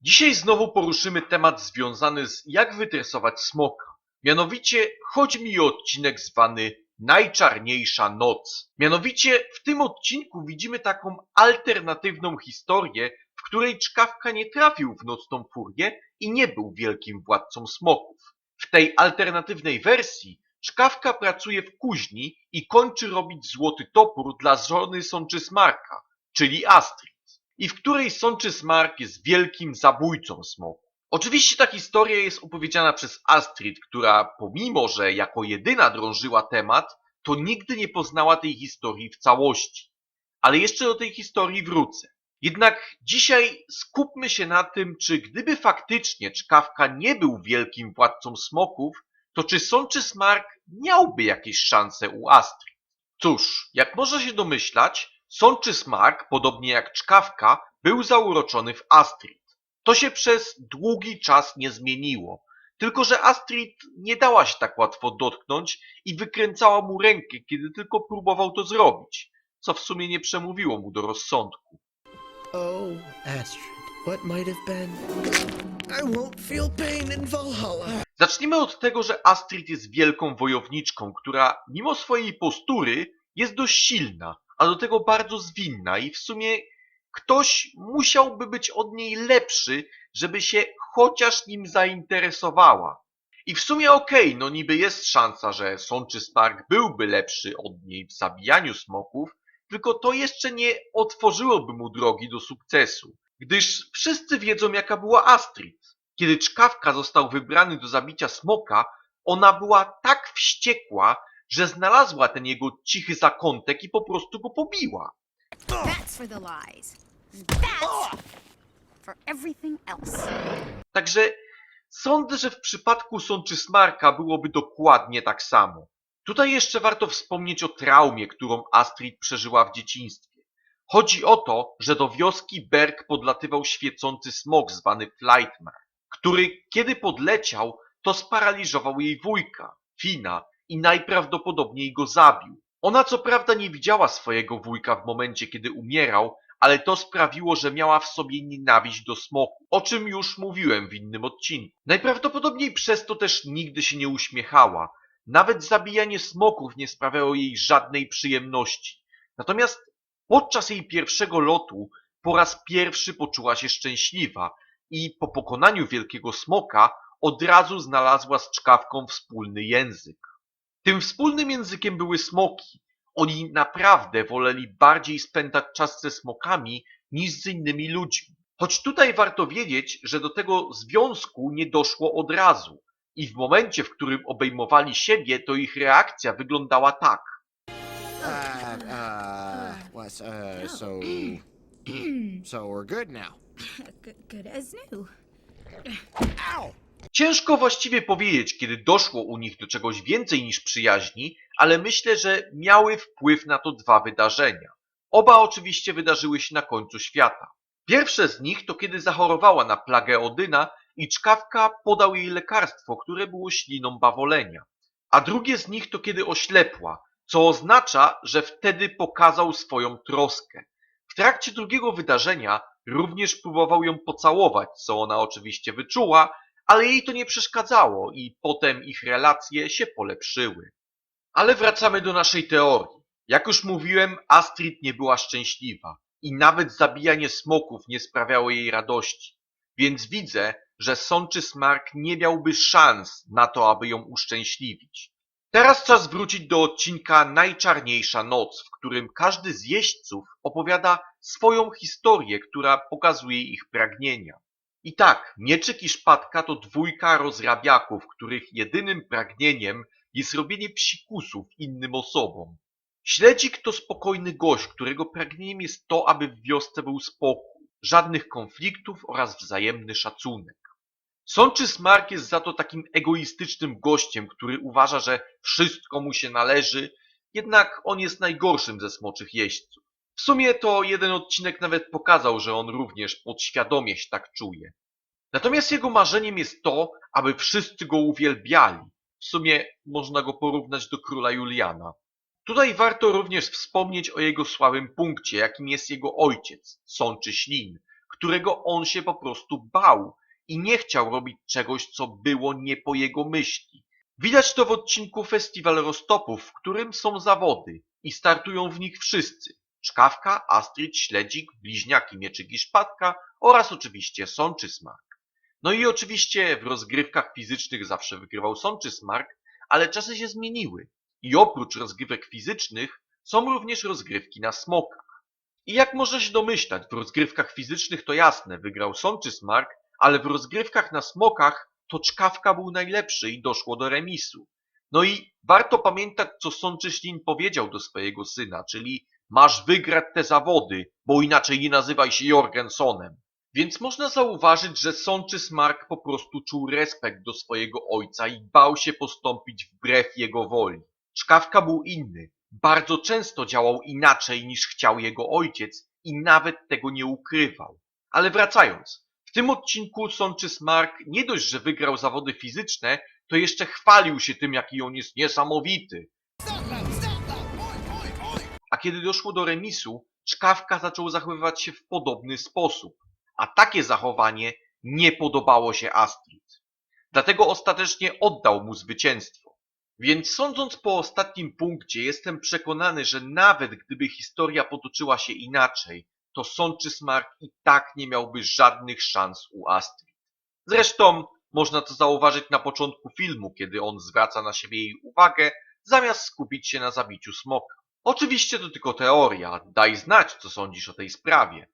Dzisiaj znowu poruszymy temat związany z jak wytresować smoka. Mianowicie chodzi mi o odcinek zwany Najczarniejsza Noc. Mianowicie w tym odcinku widzimy taką alternatywną historię, w której czkawka nie trafił w nocną furię i nie był wielkim władcą smoków. W tej alternatywnej wersji czkawka pracuje w kuźni i kończy robić złoty topór dla żony Sączysmarka, czyli Astrid i w której Sączys Mark jest wielkim zabójcą smoku. Oczywiście ta historia jest opowiedziana przez Astrid, która pomimo, że jako jedyna drążyła temat, to nigdy nie poznała tej historii w całości. Ale jeszcze do tej historii wrócę. Jednak dzisiaj skupmy się na tym, czy gdyby faktycznie Czkawka nie był wielkim władcą smoków, to czy Sączys Mark miałby jakieś szanse u Astrid? Cóż, jak można się domyślać, Sączys Mark, podobnie jak Czkawka, był zauroczony w Astrid. To się przez długi czas nie zmieniło, tylko że Astrid nie dała się tak łatwo dotknąć i wykręcała mu rękę, kiedy tylko próbował to zrobić, co w sumie nie przemówiło mu do rozsądku. Oh, Astrid, what might have been. I won't feel pain in Valhalla. Zacznijmy od tego, że Astrid jest wielką wojowniczką, która mimo swojej postury jest dość silna, a do tego bardzo zwinna i w sumie ktoś musiałby być od niej lepszy, żeby się chociaż nim zainteresowała. I w sumie okej, no niby jest szansa, że Sączy Stark byłby lepszy od niej w zabijaniu smoków, tylko to jeszcze nie otworzyłoby mu drogi do sukcesu, gdyż wszyscy wiedzą jaka była Astrid. Kiedy Czkawka został wybrany do zabicia smoka, ona była tak wściekła, że znalazła ten jego cichy zakątek i po prostu go pobiła. That's for the lies. That's for everything else. Także sądzę, że w przypadku Sączysmarka byłoby dokładnie tak samo. Tutaj jeszcze warto wspomnieć o traumie, którą Astrid przeżyła w dzieciństwie. Chodzi o to, że do wioski Berg podlatywał świecący smok zwany Flightmare, który kiedy podleciał, to sparaliżował jej wujka, Fina, i najprawdopodobniej go zabił. Ona co prawda nie widziała swojego wujka w momencie, kiedy umierał, ale to sprawiło, że miała w sobie nienawiść do smoku, o czym już mówiłem w innym odcinku. Najprawdopodobniej przez to też nigdy się nie uśmiechała. Nawet zabijanie smoków nie sprawiało jej żadnej przyjemności. Natomiast podczas jej pierwszego lotu po raz pierwszy poczuła się szczęśliwa i po pokonaniu wielkiego smoka od razu znalazła z czkawką wspólny język. Tym wspólnym językiem były smoki. Oni naprawdę woleli bardziej spędzać czas ze smokami niż z innymi ludźmi. Choć tutaj warto wiedzieć, że do tego związku nie doszło od razu. I w momencie, w którym obejmowali siebie, to ich reakcja wyglądała tak. Uh, uh, what's, uh, so. so we're good now. Good, good as new. Ow! Ciężko właściwie powiedzieć, kiedy doszło u nich do czegoś więcej niż przyjaźni, ale myślę, że miały wpływ na to dwa wydarzenia. Oba oczywiście wydarzyły się na końcu świata. Pierwsze z nich to kiedy zachorowała na plagę Odyna i czkawka podał jej lekarstwo, które było śliną bawolenia. A drugie z nich to kiedy oślepła, co oznacza, że wtedy pokazał swoją troskę. W trakcie drugiego wydarzenia również próbował ją pocałować, co ona oczywiście wyczuła, ale jej to nie przeszkadzało i potem ich relacje się polepszyły. Ale wracamy do naszej teorii. Jak już mówiłem, Astrid nie była szczęśliwa i nawet zabijanie smoków nie sprawiało jej radości. Więc widzę, że Sączy Smark nie miałby szans na to, aby ją uszczęśliwić. Teraz czas wrócić do odcinka Najczarniejsza Noc, w którym każdy z jeźdźców opowiada swoją historię, która pokazuje ich pragnienia. I tak, Mieczyk i Szpatka to dwójka rozrabiaków, których jedynym pragnieniem jest robienie psikusów innym osobom. Śledzik to spokojny gość, którego pragnieniem jest to, aby w wiosce był spokój, żadnych konfliktów oraz wzajemny szacunek. Sączys Mark jest za to takim egoistycznym gościem, który uważa, że wszystko mu się należy, jednak on jest najgorszym ze smoczych jeźdźców. W sumie to jeden odcinek nawet pokazał, że on również podświadomie się tak czuje. Natomiast jego marzeniem jest to, aby wszyscy go uwielbiali. W sumie można go porównać do króla Juliana. Tutaj warto również wspomnieć o jego słabym punkcie, jakim jest jego ojciec, Sączy Ślin, którego on się po prostu bał i nie chciał robić czegoś, co było nie po jego myśli. Widać to w odcinku Festiwal Roztopów, w którym są zawody i startują w nich wszyscy. Czkawka, Astrid, Śledzik, Bliźniaki, Mieczyk i Szpadka oraz oczywiście Sączy Smark. No i oczywiście w rozgrywkach fizycznych zawsze wygrywał Sączy Smark, ale czasy się zmieniły i oprócz rozgrywek fizycznych są również rozgrywki na smokach. I jak można się domyślać, w rozgrywkach fizycznych to jasne, wygrał Sączy Smark, ale w rozgrywkach na smokach to Czkawka był najlepszy i doszło do remisu. No i warto pamiętać, co Sączy Ślin powiedział do swojego syna, czyli masz wygrać te zawody, bo inaczej nie nazywaj się Jorgensonem. Więc można zauważyć, że Sączy Smark po prostu czuł respekt do swojego ojca i bał się postąpić wbrew jego woli. Czkawka był inny. Bardzo często działał inaczej niż chciał jego ojciec i nawet tego nie ukrywał. Ale wracając, w tym odcinku Sączy Smark nie dość, że wygrał zawody fizyczne, to jeszcze chwalił się tym, jaki on jest niesamowity. Kiedy doszło do remisu, Czkawka zaczął zachowywać się w podobny sposób. A takie zachowanie nie podobało się Astrid. Dlatego ostatecznie oddał mu zwycięstwo. Więc sądząc po ostatnim punkcie, jestem przekonany, że nawet gdyby historia potoczyła się inaczej, to Sączy Smark i tak nie miałby żadnych szans u Astrid. Zresztą można to zauważyć na początku filmu, kiedy on zwraca na siebie jej uwagę, zamiast skupić się na zabiciu smoka. Oczywiście to tylko teoria, daj znać, co sądzisz o tej sprawie.